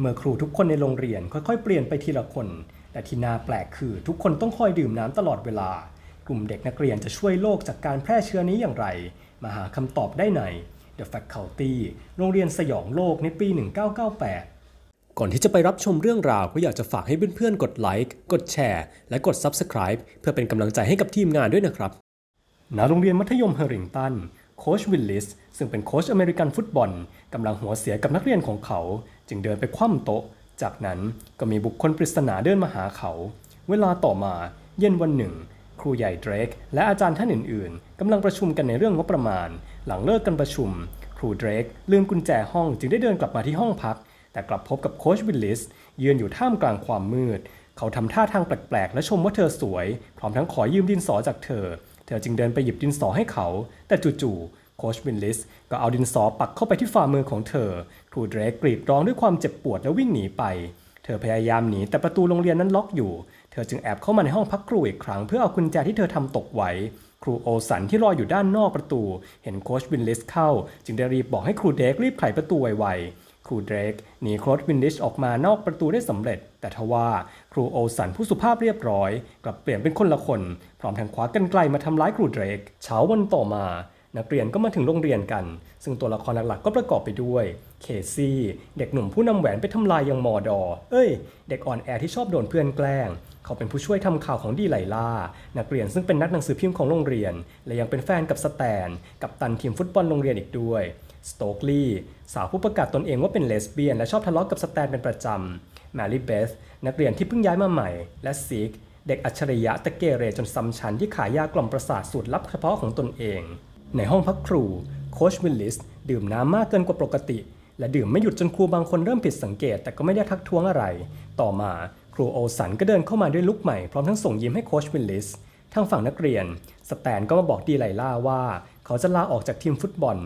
เมื่อครูทุกคนในโรงเรียนค่อยๆ เปลี่ยนไปทีละคน แต่ที่น่าแปลกคือทุกคนต้องคอยดื่มน้ำตลอดเวลา กลุ่มเด็กนักเรียนจะช่วยโลกจากการแพร่เชื้อนี้อย่างไร มาหาคำตอบได้ใน The Faculty โรงเรียนสยองโลกในปี 1998ก่อนที่จะไปรับชมเรื่องราวก็อยากจะฝากให้เพื่อนๆ กดไลค์ กดแชร์ และกด Subscribe เพื่อเป็นกำลังใจให้กับทีมงานด้วยนะครับ ณ โรงเรียนมัธยมเฮอริงตัน โค้ชวิลลิสซึ่งเป็นโค้ชอเมริกันฟุตบอลกำลังหัวเสียกับนักเรียนของเขา จึงเดินไปคว่ำโต๊ะ จากนั้นก็มีบุคคลปริศนาเดินมาหาเขา เวลาต่อมาเย็นวันหนึ่ง ครูใหญ่เดรกและอาจารย์ท่านอื่นๆกำลังประชุมกันในเรื่องงบประมาณ หลังเลิกกันประชุม ครูเดรกลืมกุญแจห้องจึงได้เดินกลับมาที่ห้องพัก แต่กลับพบกับโค้ชวิลลิสยืนอยู่ท่ามกลางความมืด เขาทำท่าทางแปลกๆและชมว่าเธอสวย พร้อมทั้งขอยืมดินสอจากเธอ เธอจึงเดินไปหยิบดินสอให้เขา แต่จู่ๆโคชวินลิสก็เอาดินสอปักเข้าไปที่ฝ่ามือของเธอ ครูเดรกกรีดร้องด้วยความเจ็บปวดและวิ่งหนีไป เธอพยายามหนีแต่ประตูโรงเรียนนั้นล็อกอยู่ เธอจึงแอบเข้ามาในห้องพักครูอีกครั้งเพื่อเอากุญแจที่เธอทำตกไว้ ครูโอสันที่รออยู่ด้านนอกประตู เห็นโคชวินลิสเข้า จึงได้รีบบอกให้ครูเดรกรีบไขประตูไวๆ ครูเดรกหนีโค้ชวินลิชออกมานอกประตูได้สำเร็จ แต่ทว่าครูโอสันผู้สุภาพเรียบร้อย กลับเปลี่ยนเป็นคนละคน พร้อมทั้งคว้ากันไกลมาทำร้ายครูเดรกเช้าวันต่อมา นักเรียนก็มาถึงโรงเรียนกัน ซึ่งตัวละครหลักๆก็ประกอบไปด้วย เคซี่ เด็กหนุ่มผู้นำแหวนไปทำลายยังมอดอ เอ้ย เด็กอ่อนแอที่ชอบโดนเพื่อนแกล้งเขาเป็นผู้ช่วยทำข่าวของดีไลล่า นักเรียนซึ่งเป็นนักหนังสือพิมพ์ของโรงเรียน และยังเป็นแฟนกับสแตน กับตันทีมฟุตบอลโรงเรียนอีกด้วย สโตกลีย์สาวผู้ประกาศตนเองว่าเป็นเลสเบี้ยน และชอบทะเลาะกับสแตนเป็นประจำแมรี่เบธนักเรียนที่เพิ่งย้ายมาใหม่ และซิกเด็กอัจฉริยะตะเกเรจนซ้ำชั้นที่ขายยากล่อมประสาทสูตรลับเฉพาะของตนเอง ในห้องพักครูโคชวิลลิสดื่มน้ำมากเกินกว่าปกติ และดื่มไม่หยุดจนครูบางคนเริ่มผิดสังเกต แต่ก็ไม่ได้ทักท้วงอะไร ต่อมาครูโอสันก็เดินเข้ามาด้วยลุกใหม่พร้อมทั้งส่งยิ้มให้โคชวิลลิสทางฝั่งนักเรียน สแตนก็มาบอกดีไลล่าว่า เขาจะลาออกจากทีมฟุตบอล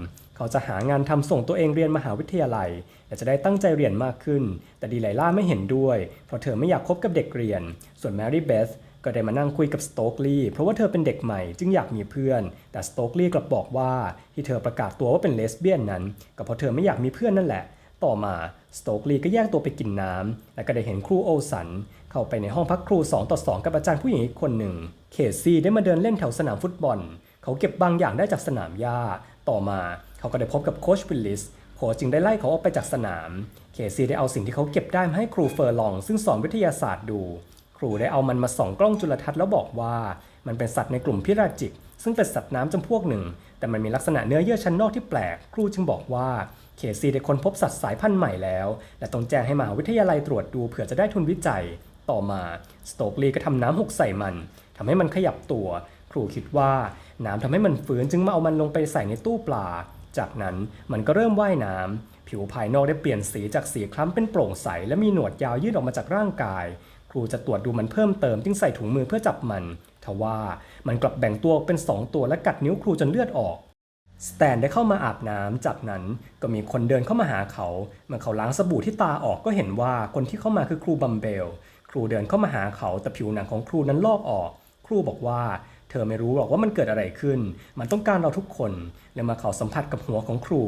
เขาจะหางานทำส่งตัวเองเรียนมหาวิทยาลัยและจะได้ตั้งใจเรียนมากขึ้น แต่ดีไลล่าไม่เห็นด้วย เพราะเธอไม่อยากคบกับเด็กเรียน ส่วนแมรี่เบธก็ได้มานั่งคุยกับสโตกลีย์เพราะว่าเธอเป็นเด็กใหม่จึงอยากมีเพื่อน แต่สโตกลีย์กลับบอกว่าที่เธอประกาศตัวว่าเป็นเลสเบี้ยนนั้น ก็เพราะเธอไม่อยากมีเพื่อนนั่นแหละ ต่อมาสโตกลีย์ก็แยกตัวไปกินน้ำและก็ได้เห็นครูโอสัน เข้าไปในห้องพักครู 2 ต่อ 2 กับอาจารย์ผู้หญิงอีกคนหนึ่ง เคซี่ได้มาเดินเล่นแถวสนามฟุตบอล เขาเก็บบางอย่างได้จากสนามหญ้า ต่อมา เขาก็ได้พบกับโค้ชวิลลิสโค้ชจึงได้ไล่เขาออกไปจากสนาม เคซีได้เอาสิ่งที่เขาเก็บได้มาให้ครูเฟอร์ลอง ซึ่งสอนวิทยาศาสตร์ดู ครูได้เอามันมาส่องกล้องจุลทรรศน์แล้วบอกว่า มันเป็นสัตว์ในกลุ่มพิราจิก ซึ่งเป็นสัตว์น้ำจำพวกหนึ่ง แต่มันมีลักษณะเนื้อเยื่อชั้นนอกที่แปลก ครูจึงบอกว่าเคซีได้ค้นพบสัตว์สายพันธุ์ใหม่แล้ว และต้องแจ้งให้มหาวิทยาลัยตรวจดูเผื่อจะได้ทุนวิจัย ต่อมาสโตกลีก็ทำน้ำหกใส่มันทำให้มันขยับตัว ครูคิดว่าน้ำทำให้มันฟื้นจึงมาเอามันลงไปใส่ในตู้ปลา จากนั้นมันก็เริ่มว่ายน้ำผิวภายนอกได้เปลี่ยนสีจากสีคล้ำเป็นโปร่งใส และมีหนวดยาวยื่นออกมาจากร่างกาย ครูจะตรวจดูมันเพิ่มเติมจึงใส่ถุงมือเพื่อจับมันทว่ามันกลับแบ่งตัวเป็นสองตัวและกัดนิ้วครูจนเลือดออกสแตนได้เข้ามาอาบน้ำจากนั้นก็มีคนเดินเข้ามาหาเขา เมื่อเขาล้างสบู่ที่ตาออกก็เห็นว่าคนที่เข้ามาคือครูบัมเบล ครูเดินเข้ามาหาเขาแต่ผิวหนังของครูนั้นลอกออก ครูบอกว่า เธอไม่รู้หรอกว่ามันเกิดอะไรขึ้น มันต้องการเราทุกคนและมาเขาสัมผัสกับหัวของครู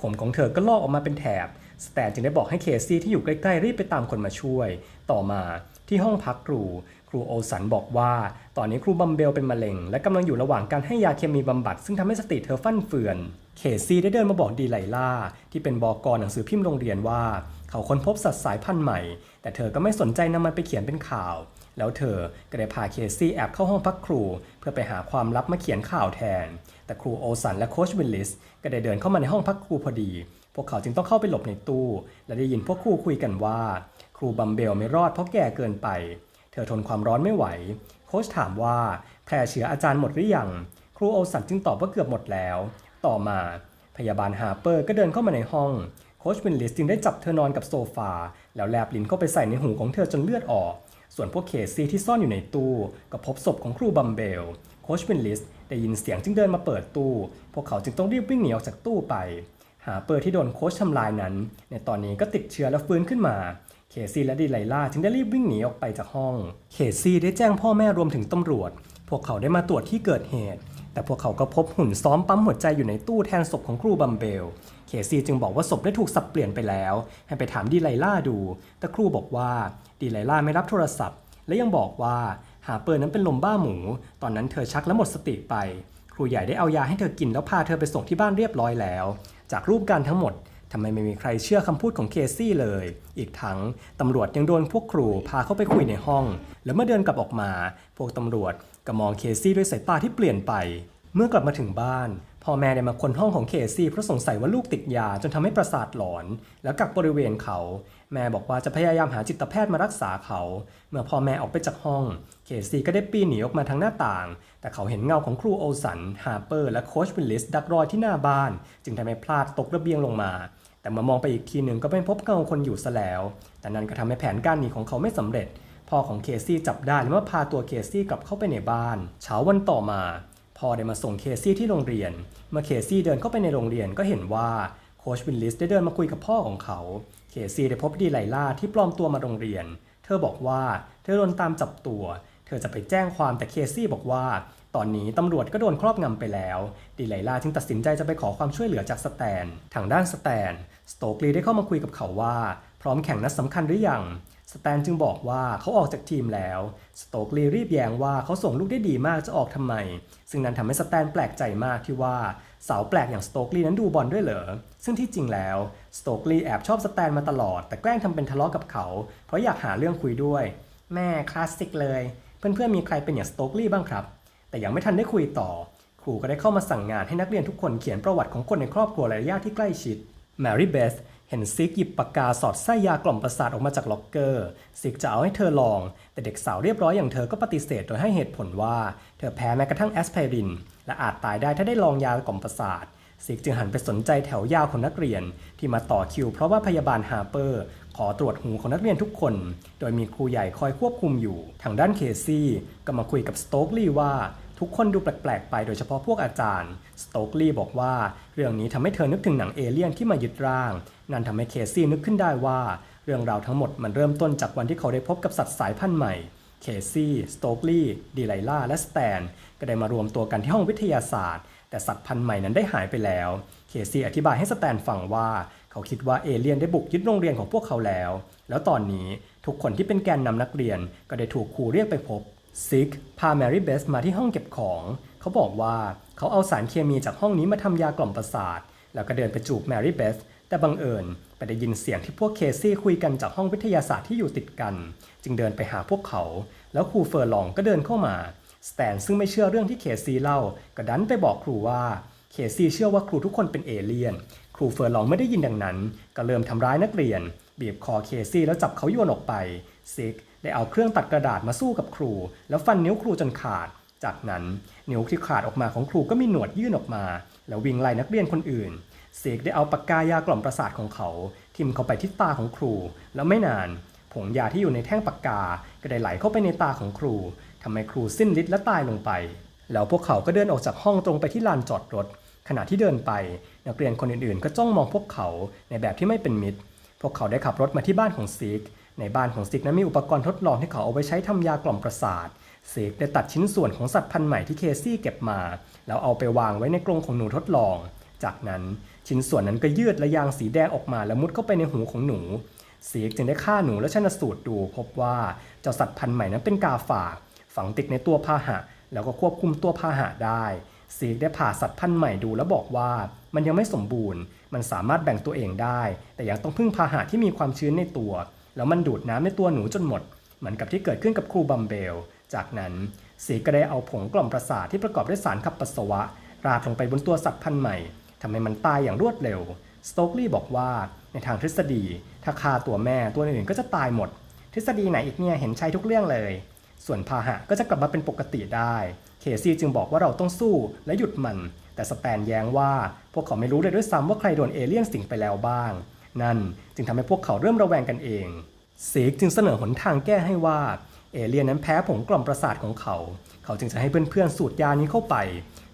ผมของเธอก็ลอกออกมาเป็นแถบ สแตนจึงได้บอกให้เคซี่ที่อยู่ใกล้ๆรีบไปตามคนมาช่วย ต่อมาที่ห้องพักครู ครูโอสันบอกว่า ตอนนี้ครูบัมเบลเป็นมะเร็ง และกำลังอยู่ระหว่างการให้ยาเคมีบำบัด ซึ่งทำให้สติเธอฟั่นเฟือน เคซี่ได้เดินมาบอกดีไลล่า ที่เป็นบอกรหนังสือพิมพ์โรงเรียนว่า เขาค้นพบสัตว์สายพันธุ์ใหม่ แต่เธอก็ไม่สนใจนำมันไปเขียนเป็นข่าว แล้วเธอก็ได้พาเคซี่แอบเข้าห้องพักครู เพื่อไปหาความลับมาเขียนข่าวแทน แต่ครูโอสันและโคชวิลลิสก็ได้เดินเข้ามาในห้องพักครูพอดี พวกเขาจึงต้องเข้าไปหลบในตู้ และได้ยินพวกครูคุยกันว่า ครูบัมเบลไม่รอดเพราะแก่เกินไป เธอทนความร้อนไม่ไหว โคชถามว่าแพร่เชื้ออาจารย์หมดหรือยัง ครูโอสันจึงตอบว่าเกือบหมดแล้ว ต่อมาพยาบาลฮาร์เปอร์ก็เดินเข้ามาในห้อง โคชวินลิสจึงได้จับเธอนอนกับโซฟา แล้วแลบลิ้นเข้าไปใส่ในหูของเธอจนเลือดออก ส่วนพวกเคซี่ที่ซ่อนอยู่ในตู้ ก็พบศพของครูบัมเบล โคชวินลิสได้ยินเสียงจึงเดินมาเปิดตู้ พวกเขาจึงต้องรีบวิ่งหนีออกจากตู้ไป หาเปอร์ที่โดนโคชทำลายนั้น ในตอนนี้ก็ติดเชื้อและฟื้นขึ้นมา เคซี่และดีไลล่าจึงได้รีบวิ่งหนีออกไปจากห้อง เคซี่ได้แจ้งพ่อแม่รวมถึงตำรวจ พวกเขาได้มาตรวจที่เกิดเหตุ แต่พวกเขาก็พบหุ่นซ้อมปั๊มหัวใจอยู่ในตู้แทนศพของครูบัมเบล เคซี่จึงบอกว่าศพได้ถูกสับเปลี่ยนไปแล้ว ให้ไปถามดีไลล่าดู แต่ครูบอกว่าดีไลล่าไม่รับโทรศัพท์ และยังบอกว่าหาเปิดนั้นเป็นลมบ้าหมู ตอนนั้นเธอชักและหมดสติไป ครูใหญ่ได้เอายาให้เธอกินแล้วพาเธอไปส่งที่บ้านเรียบร้อยแล้ว จากรูปการทั้งหมดทำไมไม่มีใครเชื่อคำพูดของเคซี่เลย อีกทั้งตำรวจยังโดนพวกครูพาเข้าไปคุยในห้อง แล้วเมื่อเดินกลับออกมา พวกตำรวจ ก็มองเคซี่ด้วยสายตาที่เปลี่ยนไป เมื่อกลับมาถึงบ้านพ่อแม่ได้มาค้นห้องของเคซี่เพราะสงสัยว่าลูกติดยาจนทำให้ประสาทหลอน แล้วกักบริเวณเขา แม่บอกว่าจะพยายามหาจิตแพทย์มารักษาเขา เมื่อพ่อแม่ออกไปจากห้อง เคซี่ก็ได้ปีนหนีออกมาทางหน้าต่าง แต่เขาเห็นเงาของครูโอสันฮาร์เปอร์และโคชวิลลิสดักรอที่หน้าบ้าน จึงทำให้พลาดตกระเบียงลงมา แต่เมื่อมองไปอีกทีหนึ่งก็ไม่พบเงาคนอยู่ซะแล้ว แต่นั่นก็ทำให้แผนการหนีของเขาไม่สำเร็จ พ่อของเคซี่จับได้และเมื่อพาตัวเคซี่กลับเข้าไปในบ้าน เช้าวันต่อมาพ่อได้มาส่งเคซี่ที่โรงเรียน เมื่อเคซี่เดินเข้าไปในโรงเรียนก็เห็นว่าโคชวินลิสได้เดินมาคุยกับพ่อของเขา เคซี่ได้พบดีไลล่าที่ปลอมตัวมาโรงเรียน เธอบอกว่าเธอโดนตามจับตัว เธอจะไปแจ้งความแต่เคซี่บอกว่า ตอนนี้ตำรวจก็โดนครอบงำไปแล้ว ดีไลล่าจึงตัดสินใจจะไปขอความช่วยเหลือจากสแตน ทางด้านสแตน สโตกลีได้เข้ามาคุยกับเขาว่า พร้อมแข่งนัดสำคัญหรือยัง สแตนจึงบอกว่าเขาออกจากทีมแล้ว สโตกลีรีบแย้งว่าเขาส่งลูกได้ดีมากจะออกทำไม ซึ่งนั้นทำให้สแตนแปลกใจมากที่ว่าสาวแปลกอย่างสโตกลีนั้นดูบอลด้วยเหรอ ซึ่งที่จริงแล้วสโตกลีแอบชอบสแตนมาตลอด แต่แกล้งทำเป็นทะเลาะกับเขา เพราะอยากหาเรื่องคุยด้วย แม่คลาสสิกเลย เพื่อนๆมีใครเป็นอย่างสโตกลีบ้างครับ แต่ยังไม่ทันได้คุยต่อ ครูก็ได้เข้ามาสั่งงานให้นักเรียนทุกคนเขียนประวัติของคนในครอบครัวและญาติที่ใกล้ชิดแมรี่เบธ เห็นซิกหยิบปากกาสอดไส้ยากล่อมประสาทออกมาจากล็อกเกอร์ ซิกจะเอาให้เธอลอง แต่เด็กสาวเรียบร้อยอย่างเธอก็ปฏิเสธโดยให้เหตุผลว่า เธอแพ้แม้กระทั่งแอสไพริน และอาจตายได้ถ้าได้ลองยากล่อมประสาทซิกจึงหันไปสนใจแถวยาวของนักเรียน ที่มาต่อคิว เพราะว่าพยาบาลฮาร์เปอร์ ขอตรวจหูของนักเรียนทุกคน โดยมีครูใหญ่คอยควบคุมอยู่ ทางด้านเคซี่ก็มาคุยกับสโต๊กลี่ว่า ทุกคนดูแปลกๆไปโดยเฉพาะพวกอาจารย์ สโตกลีย์บอกว่า เรื่องนี้ทำให้เธอนึกถึงหนังเอเลี่ยนที่มายึดร่าง นั่นทำให้เคซี่นึกขึ้นได้ว่า เรื่องราวทั้งหมดมันเริ่มต้นจากวันที่เขาได้พบกับสัตว์สายพันธุ์ใหม่ เคซี่ สโตกลีย์ดีไลล่า และสแตน ก็ได้มารวมตัวกันที่ห้องวิทยาศาสตร์ แต่สัตว์พันธุ์ใหม่นั้นได้หายไปแล้ว เคซี่อธิบายให้สแตนฟังว่า เขาคิดว่าเอเลี่ยนได้บุกยึดโรงเรียนของพวกเขาแล้ว แล้วตอนนี้ทุกคนที่เป็นแกนนำนักเรียนก็ได้ถูกครูเรียกไปพบ ซิกพาแมรี่เบสมาที่ห้องเก็บของ เขาบอกว่าเขาเอาสารเคมีจากห้องนี้มาทำยากล่อมประสาท แล้วก็เดินไปจูบแมรี่เบสแต่บังเอิญไปได้ยินเสียงที่พวกเคซี่คุยกันจากห้องวิทยาศาสตร์ที่อยู่ติดกัน จึงเดินไปหาพวกเขา แล้วครูเฟอร์ลองก็เดินเข้ามา สแตนซึ่งไม่เชื่อเรื่องที่เคซี่เล่าก็ดันไปบอกครูว่าเคซี่เชื่อว่าครูทุกคนเป็นเอเลี่ยน ครูเฟอร์ลองไม่ได้ยินดังนั้น ก็เริ่มทำร้ายนักเรียน บีบคอเคซี่แล้วจับเขาโยนออกไป ซิกได้เอาเครื่องตัดกระดาษมาสู้กับครู แล้วฟันนิ้วครูจนขาด จากนั้นนิ้วที่ขาดออกมาของครูก็มีหนวดยื่นออกมา แล้ววิ่งไล่นักเรียนคนอื่นซิกได้เอาปากกายากล่อมประสาทของเขา ทิ่มเข้าไปที่ตาของครู แล้วไม่นานผงยาที่อยู่ในแท่งปากกา ก็ได้ไหลเข้าไปในตาของครูทำให้ครูสิ้นฤทธิ์และตายลงไป แล้วพวกเขาก็เดินออกจากห้องตรงไปที่ลานจอดรถ ขณะที่เดินไป นักเรียนคนอื่นๆ ก็จ้องมองพวกเขาในแบบที่ไม่เป็นมิตร พวกเขาได้ขับรถมาที่บ้านของซิก ในบ้านของซิกนั้นมีอุปกรณ์ทดลองที่เขาเอาไว้ใช้ทำยากล่อมประสาทซิกได้ตัดชิ้นส่วนของสัตว์พันธุ์ใหม่ที่เคซี่เก็บมา แล้วเอาไปวางไว้ในกรงของหนูทดลอง จากนั้นชิ้นส่วนนั้นก็ยืดและยางสีแดงออกมาแล้วมุดเข้าไปในหูของหนูซีกจึงได้ฆ่าหนูและชันสูตรดูพบว่าเจ้าสัตว์พันธุ์ใหม่นั้นเป็นกาฝากฝังติดในตัวพาหะ แล้วก็ควบคุมตัวพาหะได้ซีกได้ผ่าสัตว์พันธุ์ใหม่ดูแล้วบอกว่า มันยังไม่สมบูรณ์ มันสามารถแบ่งตัวเองได้ แต่ยังต้องพึ่งพาหะที่มีความชื้นในตัว แล้วมันดูดน้ำในตัวหนูจนหมด เหมือนกับที่เกิดขึ้นกับครูบัมเบล จากนั้นซีกก็ได้เอาผงกล่อมประสาทที่ประกอบด้วยสารขับปัสสาวะ ราดลงไปบนตัวสัตว์พันธุ์ใหม่ทำให้มันตายอย่างรวดเร็ว สโตกลีย์บอกว่าในทางทฤษฎี ถ้าฆ่าตัวแม่ตัวอื่นก็จะตายหมด ทฤษฎีไหนอีกเนี่ยเห็นใช้ทุกเรื่องเลย ส่วนพาหะก็จะกลับมาเป็นปกติได้ เคซี่จึงบอกว่าเราต้องสู้และหยุดมัน แต่สแตนแย้งว่า พวกเขาไม่รู้เลยด้วยซ้ำว่าใครโดนเอเลี่ยนสิงไปแล้วบ้าง นั่นจึงทำให้พวกเขาเริ่มระแวงกันเองซีกจึงเสนอหนทางแก้ให้ว่าเอเลียนนั้นแพ้ผงกล่อมประสาทของเขา เขาจึงจะให้เพื่อนๆสูดยานี้เข้าไป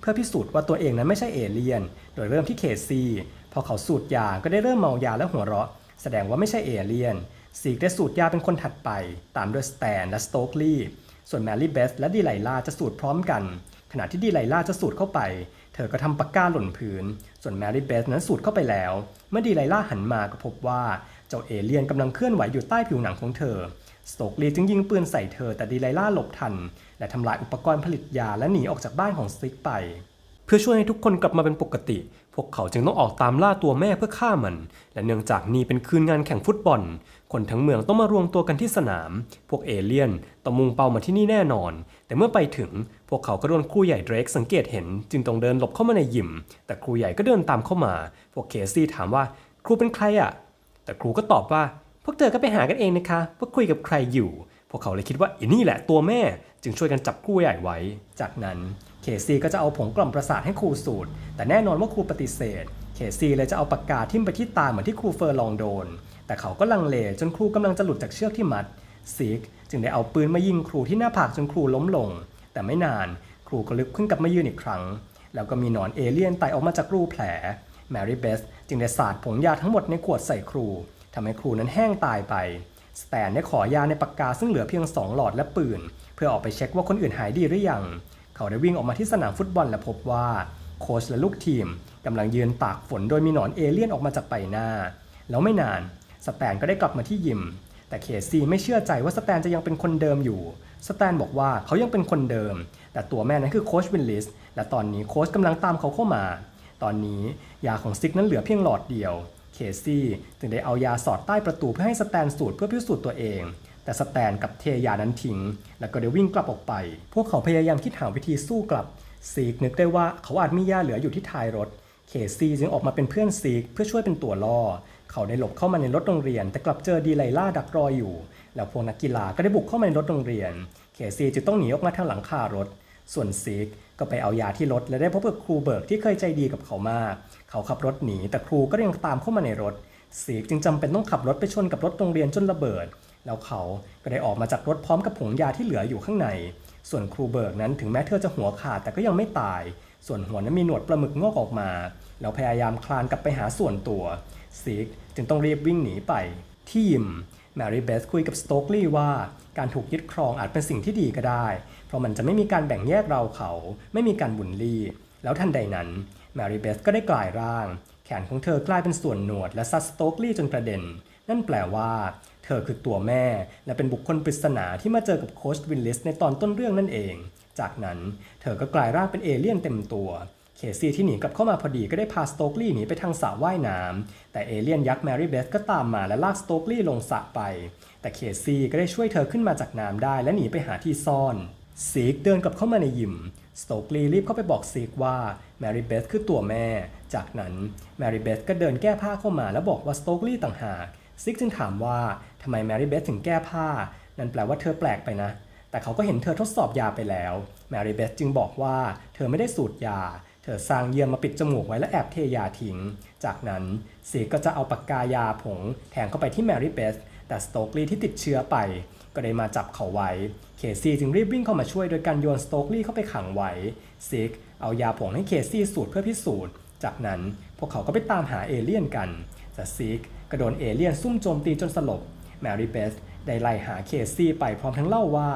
เพื่อพิสูจน์ว่าตัวเองนั้นไม่ใช่เอเลียน โดยเริ่มที่เคซีพอเขาสูดยาก็ได้เริ่มเมายาและหัวเราะ แสดงว่าไม่ใช่เอเลียนซีกได้สูดยาเป็นคนถัดไป ตามด้วยสแตนและสโตกลีย์ส่วนแมรี่เบสและดีไลล่าจะสูดพร้อมกัน ขณะที่ดีไลล่าจะสูดเข้าไป เธอก็ทำปากกาหล่นพื้น ส่วนแมรี่เบสนั้นสูดเข้าไปแล้ว เมื่อดีไลล่าหันมาก็พบว่าเจ้าเอเลี่ยนกำลังเคลื่อนไหวอยู่ใต้ผิวหนังของเธอ สโตกลีจึงยิงปืนใส่เธอแต่ดีไลล่าหลบทัน และทำลายอุปกรณ์ผลิตยาและหนีออกจากบ้านของสติกไป พื่อช่วยให้ทุกคนกลับมาเป็นปกติ พวกเขาจึงต้องออกตามล่าตัวแม่เพื่อฆ่ามัน และเนื่องจากนี่เป็นคืนงานแข่งฟุตบอล คนทั้งเมืองต้องมารวมตัวกันที่สนาม พวกเอเลี่ยนต้องมุ่งเป้ามาที่นี่แน่นอน แต่เมื่อไปถึงพวกเขาก็โดนครูใหญ่เดรกสังเกตเห็น จึงต้องเดินหลบเข้ามาในยิม แต่ครูใหญ่ก็เดินตามเข้ามา พวกเคซี่ถามว่าครูเป็นใครอะแต่ครูก็ตอบว่า พวกเธอก็ไปหากันเองนะคะว่าคุยกับใครอยู่ พวกเขาเลยคิดว่าอีนี่แหละตัวแม่ จึงช่วยกันจับครูใหญ่ไว้ จากนั้น เคซีก็จะเอาผงกล่อมประสาทให้ครูสูตรแต่แน่นอนว่าครูปฏิเสธ เคซีเลยจะเอาปากกาทิ่มไปที่ตาเหมือนที่ครูเฟอร์ลองโดน แต่เขาก็ลังเลจนครูกำลังจะหลุดจากเชือกที่มัดซิกจึงได้เอาปืนมายิงครูที่หน้าผากจนครูล้มลง แต่ไม่นานครูก็ลุกขึ้นกลับมายืนอีกครั้ง แล้วก็มีหนอนเอเลี่ยนไต่ออกมาจากรูแผลแมรี่เบสจึงได้สาดผงยาทั้งหมดในขวดใส่ครูทำให้ครูนั้นแห้งตายไป สแตนได้ขอยาในปากกาซึ่งเหลือเพียง 2 หลอดและปืน เพื่อออกไปเช็คว่าคนอื่นหายดีหรือยัง เขาได้วิ่งออกมาที่สนามฟุตบอลและพบว่า โค้ชและลูกทีมกำลังยืนตากฝนโดยมีหนอนเอเลี่ยนออกมาจากใบหน้า แล้วไม่นานสแตนก็ได้กลับมาที่ยิม แต่เคซี่ไม่เชื่อใจว่าสแตนจะยังเป็นคนเดิมอยู่ สแตนบอกว่าเขายังเป็นคนเดิม แต่ตัวแม่นั้นคือโค้ชวินลิสและตอนนี้โค้ชกำลังตามเขาเข้ามา ตอนนี้ยาของซิกนั้นเหลือเพียงหลอดเดียว เคซี่จึงได้เอายาสอดใต้ประตูเพื่อให้สแตนสูดเพื่อพิสูจน์ตัวเอง แต่สแตนกับเทยานั้นทิ้ง แล้วก็ได้วิ่งกลับออกไป พวกเขาพยายามคิดหาวิธีสู้กลับซีกนึกได้ว่าเขาอาจมียาเหลืออยู่ที่ท้ายรถ เคซี่จึงออกมาเป็นเพื่อนซีกเพื่อช่วยเป็นตัวล่อ เขาได้หลบเข้ามาในรถโรงเรียน แต่กลับเจอดีไลล่าดักรออยู่ แล้วพวกนักกีฬาก็ได้บุกเข้ามาในรถโรงเรียน เคซี่จึงต้องหนีออกมาทางหลังคารถ ส่วนซีกก็ไปเอายาที่รถและได้พบกับครูเบิร์กที่เคยใจดีกับเขามาก เขาขับรถหนีแต่ครูก็ยังตามเข้ามาในรถซีกจึงจำเป็นต้องขับรถไปชนกับรถโรงเรียนจนระเบิด แล้วเขาก็ได้ออกมาจากรถพร้อมกับผงยาที่เหลืออยู่ข้างใน ส่วนครูเบิร์กนั้นถึงแม้เธอจะหัวขาดแต่ก็ยังไม่ตาย ส่วนหัวนั้นมีหนวดปลาหมึกงอกออกมา แล้วพยายามคลานกลับไปหาส่วนตัวซีกจึงต้องรีบวิ่งหนีไปที่ยิมแมรี่เบสคุยกับสโตกลีย์ว่าการถูกยึดครองอาจเป็นสิ่งที่ดีก็ได้ เพราะมันจะไม่มีการแบ่งแยกเราเขา ไม่มีการบุลลี่ แล้วทันใดนั้นแมรี่เบสก็ได้กลายร่าง แขนของเธอกลายเป็นส่วนหนวดและซัดสโตกลีย์จนกระเด็น นั่นแปลว่า เธอคือตัวแม่ และเป็นบุคคลปริศนาที่มาเจอกับโคชวินลิสในตอนต้นเรื่องนั่นเอง จากนั้นเธอก็กลายร่างเป็นเอเลี่ยนเต็มตัว เคซี่ที่หนีกลับเข้ามาพอดีก็ได้พาสโตกลีย์หนีไปทางสระว่ายน้ำแต่เอเลี่ยนยักษ์แมรี่เบสก็ตามมาและลากสโตกลีย์ลงสระไป แต่เคซี่ก็ได้ช่วยเธอขึ้นมาจากน้ำได้และหนีไปหาที่ซ่อนซีกเดินกลับเข้ามาในยิม สโตกลีรีบเข้าไปบอกซีกว่าแมรี่เบสคือตัวแม่ จากนั้นแมรี่เบสก็เดินแก้ผ้าเข้ามาแล้วบอกว่าสโตกลีต่างหากซิกจึงถามว่า ทำไมแมรี่เบสถึงแก้ผ้า นั่นแปลว่าเธอแปลกไปนะ แต่เขาก็เห็นเธอทดสอบยาไปแล้ว แมรี่เบสจึงบอกว่าเธอไม่ได้สูดยา เธอสร้างเยื่อมาปิดจมูกไว้และแอบเทยาทิ้ง จากนั้นซีก็จะเอาปากกายาผงแทงเข้าไปที่แมรี่เบส แต่สโตกลีที่ติดเชื้อไป ก็ได้มาจับเขาไว้ เคซี่จึงรีบวิ่งเข้ามาช่วยโดยการโยนสโตกลีเข้าไปขังไว้ซิกเอายาผงให้เคซี่สูดเพื่อพิสูจน์จากนั้นพวกเขาก็ไปตามหาเอเลี่ยนกันแต่ซิกก็โดนเอเลี่ยนซุ่มโจมตีจนสลบ แมรี่เบสได้ไล่หาเคซี่ไปพร้อมทั้งเล่าว่า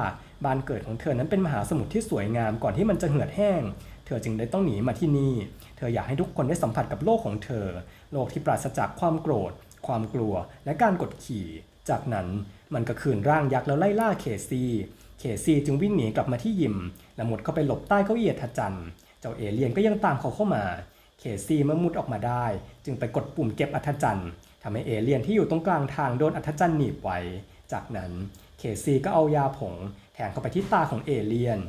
บ้านเกิดของเธอนั้นเป็นมหาสมุทรที่สวยงามก่อนที่มันจะเหือดแห้ง เธอจึงได้ต้องหนีมาที่นี่ เธออยากให้ทุกคนได้สัมผัสกับโลกของเธอ โลกที่ปราศจากความโกรธ ความกลัว และการกดขี่ จากนั้นมันก็คืนร่างยักษ์แล้วไล่ล่าเคซี่ เคซี่จึงวิ่งหนีกลับมาที่ยิม และมุดเข้าไปหลบใต้เก้าอี้อัศจรรย์เจ้าเอเลี่ยนก็ยังตามเขาเข้ามา เคซี่เมื่อมุดออกมาได้ จึงไปกดปุ่มเก็บอัธจันทร์ ทำให้เอเลี่ยนที่อยู่ตรงกลางทางโดนอัธจันทร์หนีบไว้ จากนั้นเคซีก็เอายาผงแทงเข้าไปที่ตาของเอเลี่ยน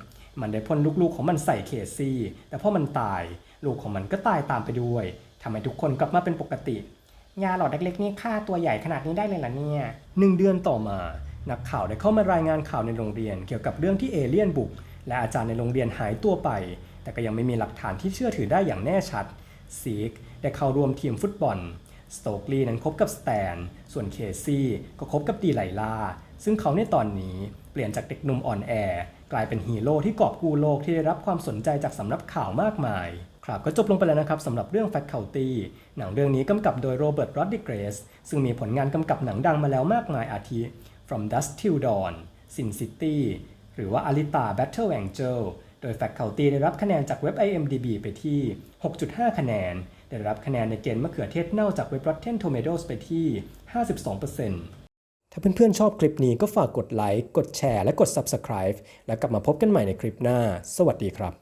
มันได้พ่นลูกๆของมันใส่เคซี่ แต่พอมันตาย ลูกของมันก็ตายตามไปด้วยทำให้ทุกคนกลับมาเป็นปกติ ยาหลอดเล็กๆนี่ฆ่าตัวใหญ่ขนาดนี้ได้เลยล่ะเนี่ยหนึ่งเดือนต่อมา นักข่าวได้เข้ามารายงานข่าวในโรงเรียน เกี่ยวกับเรื่องที่เอเลี่ยนบุก และอาจารย์ในโรงเรียนหายตัวไป แต่ก็ยังไม่มีหลักฐานที่เชื่อถือได้อย่างแน่ชัดซีกได้เข้าร่วมทีมฟุตบอล สโตกลีนั้นคบกับสแตน ส่วนเคซี่ก็คบกับดีไลลาซึ่งเขาในตอนนี้เปลี่ยนจากเด็กหนุ่มอ่อนแอ กลายเป็นฮีโร่ที่กอบกู้โลกที่ได้รับความสนใจจากสำนักข่าวมากมาย ครับก็จบลงไปแล้วนะครับสำหรับเรื่อง Faculty หนังเรื่องนี้กำกับโดยโรเบิร์ตรอดดิเกรสซึ่งมีผลงานกำกับหนังดังมาแล้วมากมายอาทิ From Dusk Till Dawn Sin City หรือว่า Alita Battle Angel โดย Faculty ได้รับคะแนนจากเว็บ IMDb ไปที่ 6.5 คะแนน ได้รับคะแนนในเกณฑ์มะเขือเทศเน่าจากเว็บ Rotten Tomatoes ไปที่ 52%ถ้าเพื่อนๆชอบคลิปนี้ก็ฝากกดไลค์ กดแชร์ และกด Subscribe แล้วกลับมาพบกันใหม่ในคลิปหน้า สวัสดีครับ